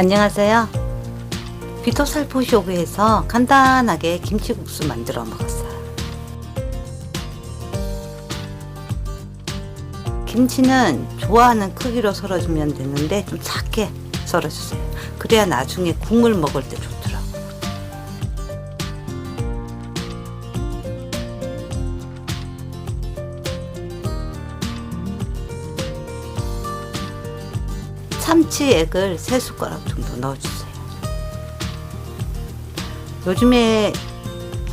안녕하세요. 비토살포쇼그에서 간단하게 김치국수 만들어 먹었어요. 김치는 좋아하는 크기로 썰어주면 되는데 좀 작게 썰어주세요. 그래야 나중에 국물 먹을 때 좋더 참치액을 3숟가락 정도 넣어주세요. 요즘에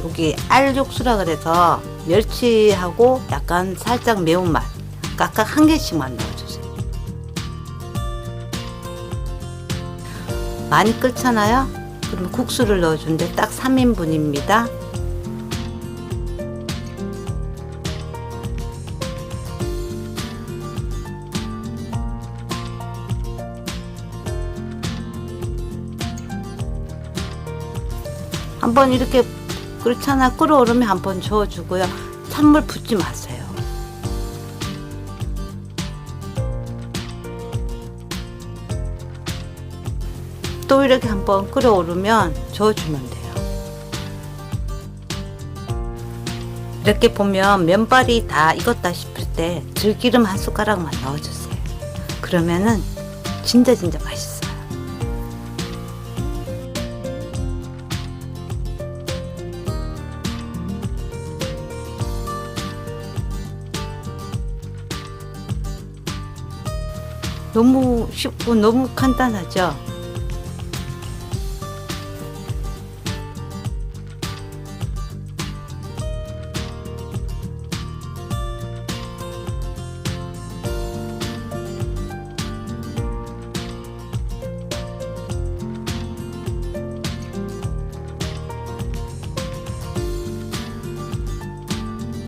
여기 알육수라 그래서 멸치하고 약간 살짝 매운맛 각각 한 개씩만 넣어주세요. 많이 끓잖아요? 그러면 국수를 넣어주는데 딱 3인분입니다. 한번 이렇게 그렇잖아 끓어오르면 한 번 저어주고요. 찬물 붓지 마세요. 또 이렇게 한번 끓어오르면 저어주면 돼요. 이렇게 보면 면발이 다 익었다 싶을 때 들기름 한 숟가락만 넣어주세요. 그러면은 진짜 진짜 맛있어요. 너무 쉽고 너무 간단하죠?